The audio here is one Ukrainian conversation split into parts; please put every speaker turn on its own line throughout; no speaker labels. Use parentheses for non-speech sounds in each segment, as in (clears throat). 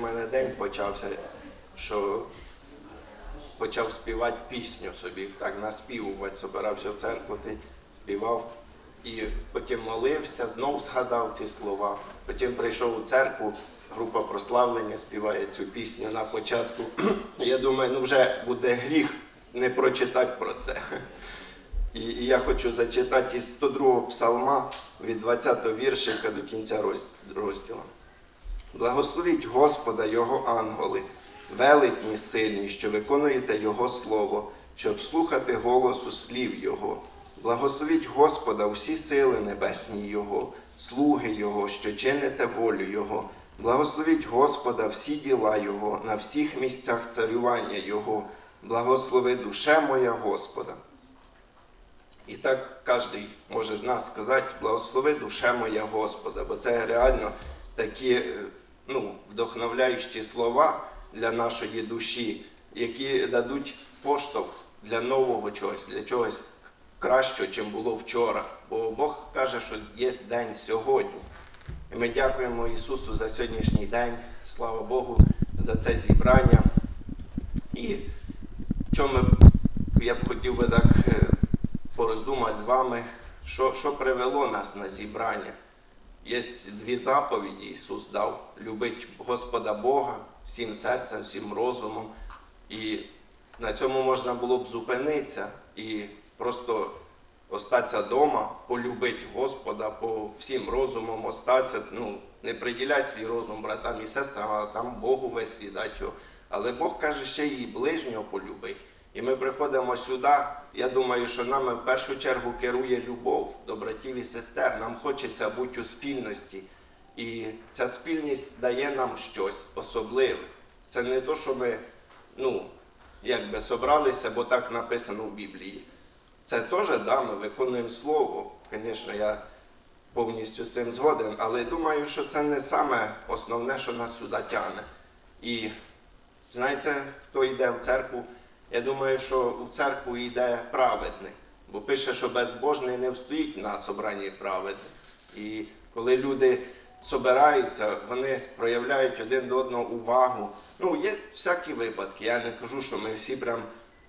в мене день почався, що почав співати пісню собі, так наспівувати, собирався в церкву, ти співав. І потім молився, знов згадав ці слова. Потім прийшов у церкву, група прославлення співає цю пісню на початку. (clears throat) Я думаю, ну вже буде гріх не прочитати про це. (laughs) І, і я хочу зачитати із 102 го псалма від 20 го віршика до кінця розділу. Благословіть Господа Його ангели, велетні сильні, що виконуєте Його слово, щоб слухати голосу слів Його. Благословіть Господа всі сили небесні Його, слуги Його, що чините волю Його. Благословіть Господа всі діла Його, на всіх місцях царювання Його. Благослови душе моя Господа. І так кожен може з нас сказати, благослови душе моя Господа, бо це реально такі е, ну, вдохновляючі слова для нашої душі, які дадуть поштовх для нового чогось, для чогось кращого, чим було вчора. Бо Бог каже, що є день сьогодні. І ми дякуємо Ісусу за сьогоднішній день. Слава Богу, за це зібрання. І чому я б хотів би так е, пороздумати з вами, що, що привело нас на зібрання. Є дві заповіді Ісус дав: любить Господа Бога всім серцем, всім розумом. І на цьому можна було б зупинитися і просто остатися вдома, полюбити Господа, по всім розумом остатися, ну, не приділяти свій розум братам і сестрам, а там Богу весь віддати. Але Бог каже, ще і ближнього полюбить. І ми приходимо сюди. Я думаю, що нами в першу чергу керує любов до братів і сестер. Нам хочеться бути у спільності. І ця спільність дає нам щось особливе. Це не то, що ми ну, якби собралися, бо так написано в Біблії. Це теж да, ми виконуємо слово. Звісно, я повністю з цим згоден, але думаю, що це не саме основне, що нас сюди тягне. І знаєте, хто йде в церкву? Я думаю, що в церкву йде праведник, бо пише, що безбожний не встоїть на собранні праведних. І коли люди собираються, вони проявляють один до одного увагу. Ну, є всякі випадки. Я не кажу, що ми всі прям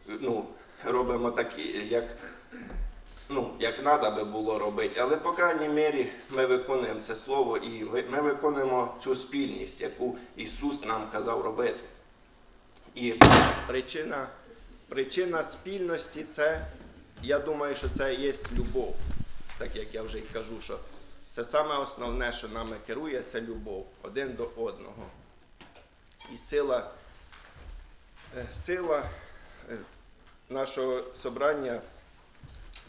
ну, робимо так, як, ну, як треба би було робити. Але, по крайній мірі, ми виконуємо це слово і ми виконуємо цю спільність, яку Ісус нам казав робити. І причина, причина спільності це, я думаю, що це є любов. Так як я вже й кажу, що це саме основне, що нами керує, це любов один до одного. І сила, е, сила е, нашого собрання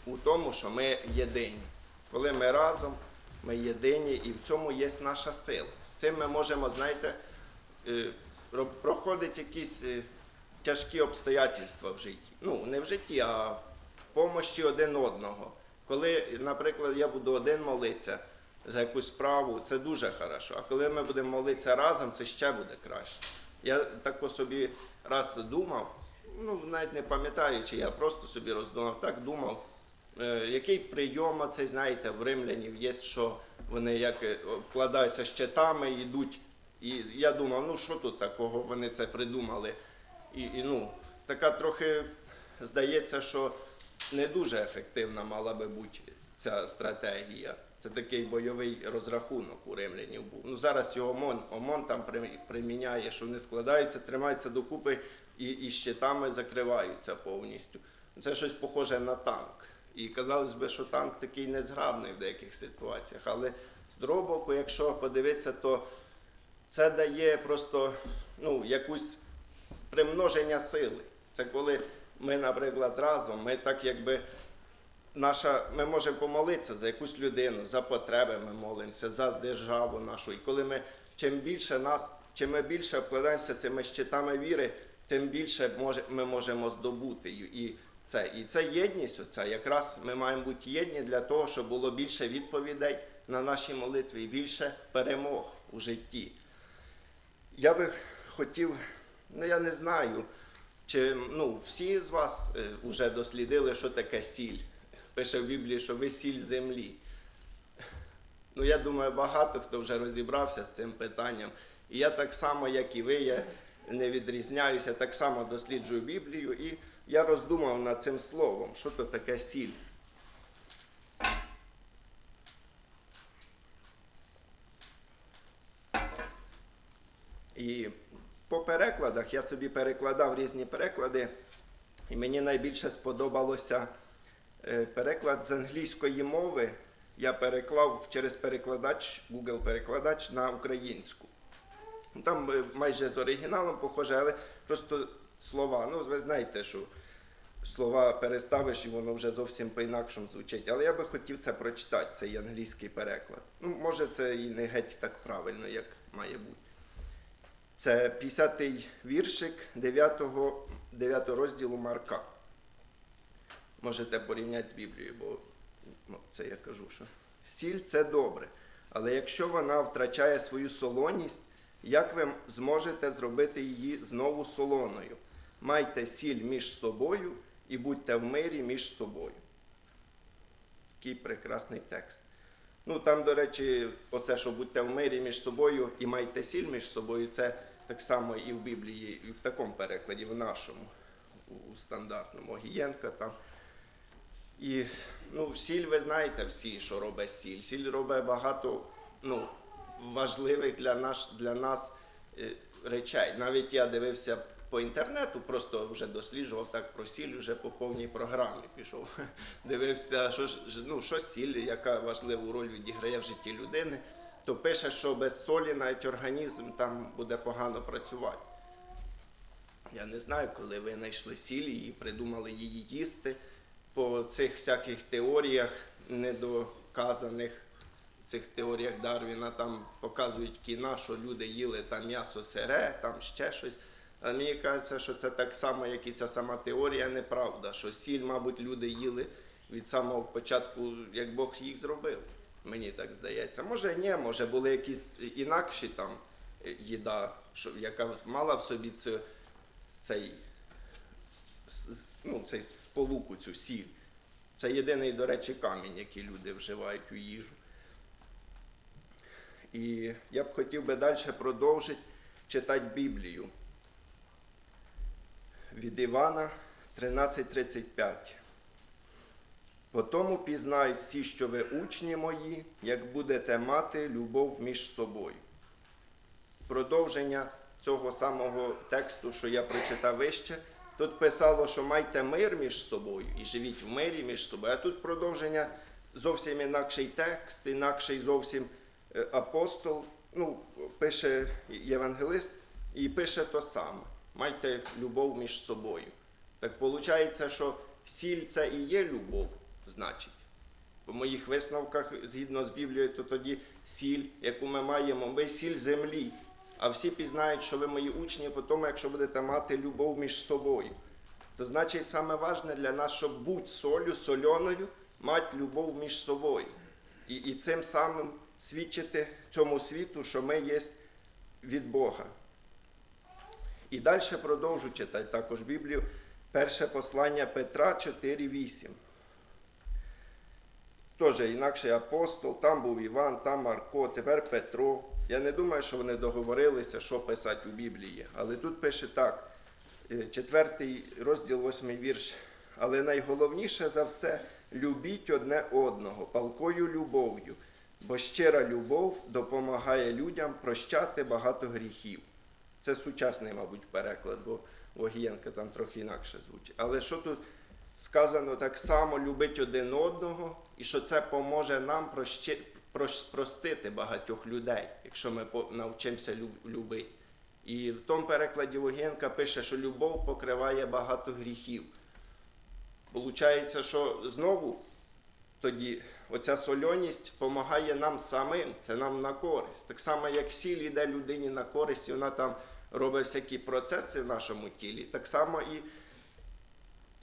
у тому, що ми єдині. Коли ми разом, ми єдині, і в цьому є наша сила. Цим ми можемо, знаєте, е, проходить якісь тяжкі обстоятельства в житті. Ну, не в житті, а в помощі один одного. Коли, наприклад, я буду один молитися за якусь справу, це дуже хорошо. А коли ми будемо молитися разом, це ще буде краще. Я так собі раз думав, ну навіть не пам'ятаю, чи я просто собі роздумав, так думав. Е, який прийом оцей, знаєте, в римлянів є, що вони як е, вкладаються щитами, йдуть. І я думав, ну що тут такого, вони це придумали. І, і ну, така трохи здається, що не дуже ефективна мала би бути ця стратегія. Це такий бойовий розрахунок у римлянів був. Ну зараз його ОМОН, ОМОН там приміняє, що вони складаються, тримаються докупи і, і щитами закриваються повністю. Це щось похоже на танк. І казалось би, що танк такий незграбний в деяких ситуаціях. Але з другого боку, якщо подивитися, то це дає просто ну, якусь примноження сили. Це коли ми, наприклад, разом, ми так якби наша, ми можемо помолитися за якусь людину, за потреби ми молимося, за державу нашу. І коли ми чим більше нас, чим ми більше обкладаємося цими щитами віри, тим більше ми можемо здобути. І це, і це єдність, оця, якраз ми маємо бути єдні для того, щоб було більше відповідей на наші молитви і більше перемог у житті. Я би хотів, ну я не знаю, чи ну, всі з вас вже дослідили, що таке сіль. Пише в Біблії, що ви сіль землі. Ну, я думаю, багато хто вже розібрався з цим питанням. І я так само, як і ви, я не відрізняюся, так само досліджую Біблію, і я роздумав над цим словом, що то таке сіль. І по перекладах я собі перекладав різні переклади, і мені найбільше сподобалося е, переклад з англійської мови. Я переклав через перекладач, Google перекладач на українську. Там е, майже з оригіналом похоже, але просто слова. Ну, ви знаєте, що слова переставиш і воно вже зовсім по-інакшому звучить. Але я би хотів це прочитати, цей англійський переклад. Ну, може, це і не геть так правильно, як має бути. Це 50-й віршик 9, 9 розділу Марка. Можете порівняти з Біблією, бо ну, це я кажу, що сіль це добре. Але якщо вона втрачає свою солоність, як ви зможете зробити її знову солоною? Майте сіль між собою і будьте в мирі між собою. Такий прекрасний текст. Ну там, до речі, оце, що будьте в мирі між собою і майте сіль між собою, це так само і в Біблії, і в такому перекладі, в нашому, у стандартному Огієнка там. І ну, сіль, ви знаєте всі, що робить сіль. Сіль робить багато ну, важливих для, наш, для нас е, речей. Навіть я дивився по інтернету, просто вже досліджував так про сіль, вже по повній програмі пішов. (laughs) Дивився, що, ну, що сіль, яка важливу роль відіграє в житті людини. То пише, що без солі навіть організм там буде погано працювати. Я не знаю, коли ви знайшли сіль і придумали її їсти по цих всяких теоріях недоказаних, цих теоріях Дарвіна, там показують кіна, що люди їли там м'ясо сире, там ще щось. А мені кажеться, що це так само, як і ця сама теорія, неправда, що сіль, мабуть, люди їли від самого початку, як Бог їх зробив. Мені так здається. Може, ні, може були якісь інакші там е, їда, що, яка мала в собі це, цей ну, цей сполуку, цю сіль. Це єдиний, до речі, камінь, який люди вживають у їжу. І я б хотів би далі продовжити читати Біблію. Від Івана 13.35. По тому пізнають всі, що ви учні мої, як будете мати любов між собою. Продовження цього самого тексту, що я прочитав вище, тут писало, що майте мир між собою і живіть в мирі між собою. А тут продовження зовсім інакший текст, інакший зовсім е, апостол. Ну, пише євангелист і пише то саме. Майте любов між собою. Так виходить, що сіль це і є любов, значить. По моїх висновках, згідно з Біблією, то тоді сіль, яку ми маємо, ми сіль землі. А всі пізнають, що ви мої учні, по тому, якщо будете мати любов між собою. То значить, саме важне для нас, щоб бути солю, сольоною, мати любов між собою. І, і цим самим свідчити цьому світу, що ми є від Бога. І далі продовжу читати також Біблію. Перше послання Петра 4.8. Теж інакший апостол, там був Іван, там Марко, тепер Петро. Я не думаю, що вони договорилися, що писати у Біблії. Але тут пише так, е, четвертий розділ, восьмий вірш. Але найголовніше за все любіть одне одного, палкою любов'ю, бо щира любов допомагає людям прощати багато гріхів. Це сучасний, мабуть, переклад, бо Вогієнка там трохи інакше звучить. Але що тут сказано так само любить один одного, і що це поможе нам прощи- прос- простити багатьох людей, якщо ми навчимося любити. І в тому перекладі Вогієнка пише, що любов покриває багато гріхів. Получається, що знову тоді оця сольоність допомагає нам самим, це нам на користь. Так само, як сіль іде людині на користь, і вона там робить всякі процеси в нашому тілі, так само і,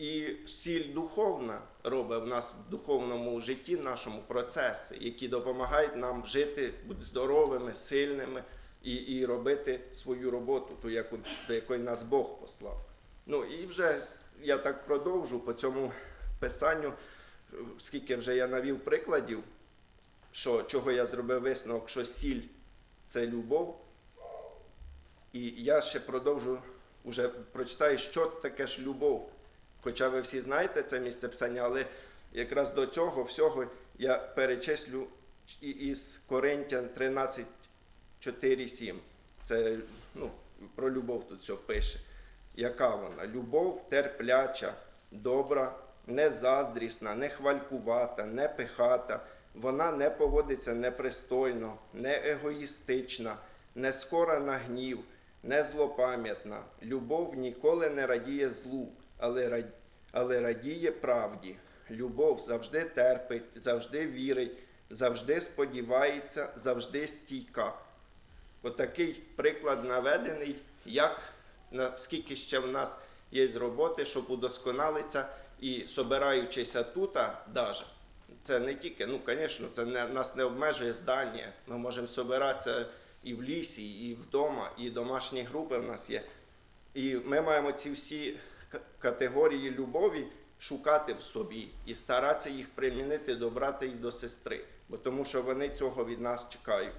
і сіль духовна робить в нас в духовному житті, в нашому процеси, які допомагають нам жити, бути здоровими, сильними і, і робити свою роботу, ту, яку, до якої нас Бог послав. Ну і вже я так продовжу по цьому писанню, скільки вже я навів прикладів, що, чого я зробив висновок, що сіль це любов. І я ще продовжу, уже прочитаю, що таке ж любов. Хоча ви всі знаєте це місце писання, але якраз до цього всього я перечислю із Коринтян 13, 4, 7. Це ну, про любов тут все пише. Яка вона? Любов терпляча, добра, не заздрісна, не хвалькувата, не пихата. Вона не поводиться непристойно, не егоїстична, не скора на гнів, не злопам'ятна. Любов ніколи не радіє злу, але, але радіє правді. Любов завжди терпить, завжди вірить, завжди сподівається, завжди стійка. Отакий приклад наведений, як наскільки ще в нас є роботи, щоб удосконалитися і собираючися тут, даже, це не тільки, ну, звісно, це не, нас не обмежує здання. Ми можемо собиратися і в лісі, і вдома, і домашні групи в нас є. І ми маємо ці всі категорії любові шукати в собі і старатися їх примінити до брата і до сестри, бо тому що вони цього від нас чекають.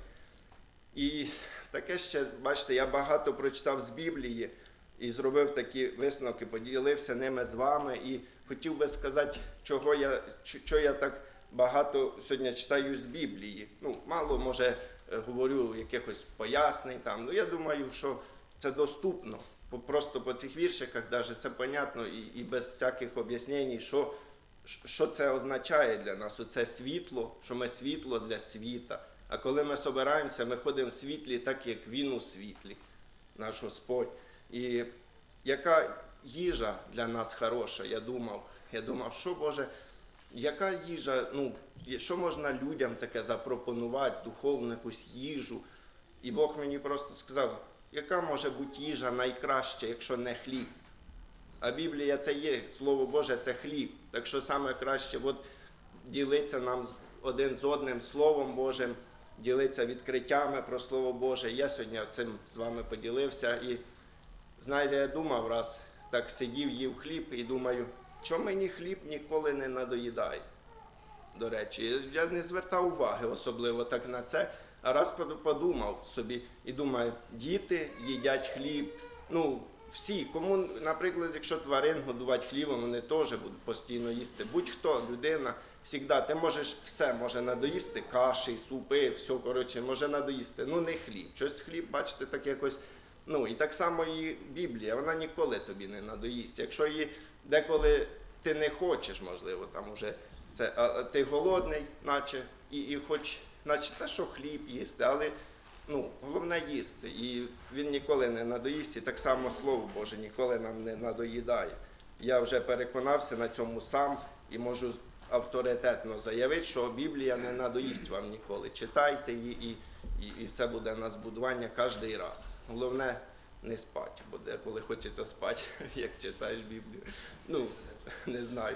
І таке ще, бачите, я багато прочитав з Біблії і зробив такі висновки, поділився ними з вами. І хотів би сказати, чого я, що я так багато сьогодні читаю з Біблії. Ну, мало може е, говорю якихось пояснень там. Ну я думаю, що це доступно. По- Просто по цих віршиках даже це понятно і, і без всяких об'яснень, що, що це означає для нас. Оце світло, що ми світло для світа. А коли ми собираємося, ми ходимо в світлі, так як Він у світлі, наш Господь. І яка їжа для нас хороша, я думав. Я думав, що Боже, яка їжа, ну, що можна людям таке запропонувати, духовну якусь їжу. І Бог мені просто сказав, яка може бути їжа найкраща, якщо не хліб. А Біблія це є, Слово Боже, це хліб. Так що саме краще от, ділитися нам один з одним Словом Божим, ділитися відкриттями про Слово Боже. Я сьогодні цим з вами поділився. І знаєте, я думав раз, так сидів, їв хліб і думаю, чому мені хліб ніколи не надоїдає. До речі, я не звертав уваги особливо так на це. А раз подумав собі і думаю, діти їдять хліб. Ну, всі, кому, наприклад, якщо тварин годувати хлібом, вони теж будуть постійно їсти. Будь-хто, людина, завжди, ти можеш все може надоїсти, каші, супи, все, коротше, може надоїсти. Ну не хліб. Щось хліб, бачите, так якось. Ну і так само і Біблія, вона ніколи тобі не надоїсть. Якщо її деколи ти не хочеш, можливо, там уже це, а, ти голодний, наче, і, і хоч, наче те, що хліб їсти, але ну, головне їсти. І він ніколи не надоїсть, і так само Слово Боже ніколи нам не надоїдає. Я вже переконався на цьому сам і можу авторитетно заявити, що Біблія не надоїсть вам ніколи. Читайте її, і, і, і це буде на збудування кожен раз. Головне не спати, бо деколи хочеться спати, (laughs) як читаєш Біблію. Ну, не знаю.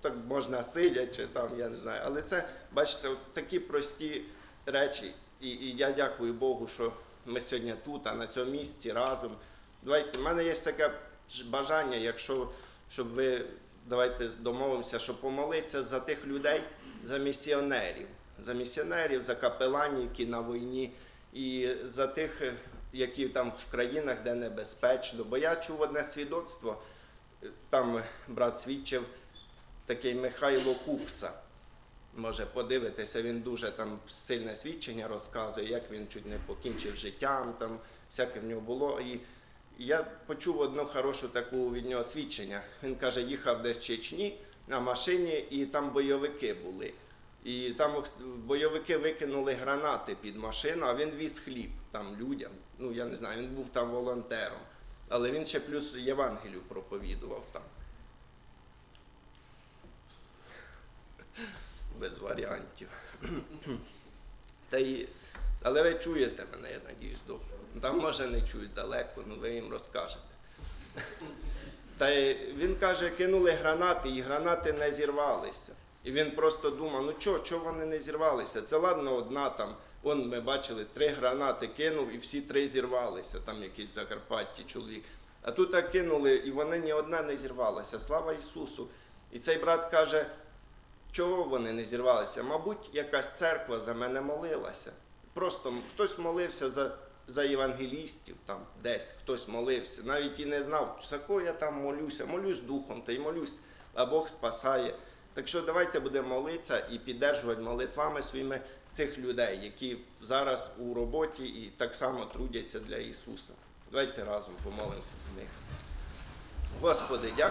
Так можна сидячи там, я не знаю. Але це, бачите, от такі прості речі. І, і я дякую Богу, що ми сьогодні тут, а на цьому місці разом. Давайте, в мене є таке бажання, якщо щоб ви давайте домовимося, щоб помолитися за тих людей, за місіонерів, за місіонерів, за капеланів, які на війні, і за тих, які там в країнах, де небезпечно. Бо я чув одне свідоцтво, там брат свідчив такий Михайло Кукса. Може подивитися, він дуже там сильне свідчення розказує, як він чуть не покінчив життям, там всяке в нього було. І я почув одну хорошу таку від нього свідчення. Він каже, їхав десь в Чечні на машині, і там бойовики були. І там бойовики викинули гранати під машину, а він віз хліб там людям. Ну я не знаю, він був там волонтером. Але він ще плюс Євангелію проповідував там. Без варіантів. Та й, але ви чуєте мене, я надіюсь, добре. Там може не чують далеко, ну ви їм розкажете. Та й він каже, кинули гранати, і гранати не зірвалися. І він просто думав, ну чого, чого вони не зірвалися? Це ладно, одна там. Вон ми бачили, три гранати кинув, і всі три зірвалися, там якийсь в Закарпатті чоловік. А тут так кинули, і вони ні одна не зірвалася. Слава Ісусу! І цей брат каже, чого вони не зірвалися? Мабуть, якась церква за мене молилася. Просто хтось молився за за євангелістів, там десь хтось молився, навіть і не знав, за кого я там молюся, молюсь духом та й молюсь, а Бог спасає. Так що давайте будемо молитися і піддержувати молитвами своїми цих людей, які зараз у роботі і так само трудяться для Ісуса. Давайте разом помолимося за них. Господи, дякую.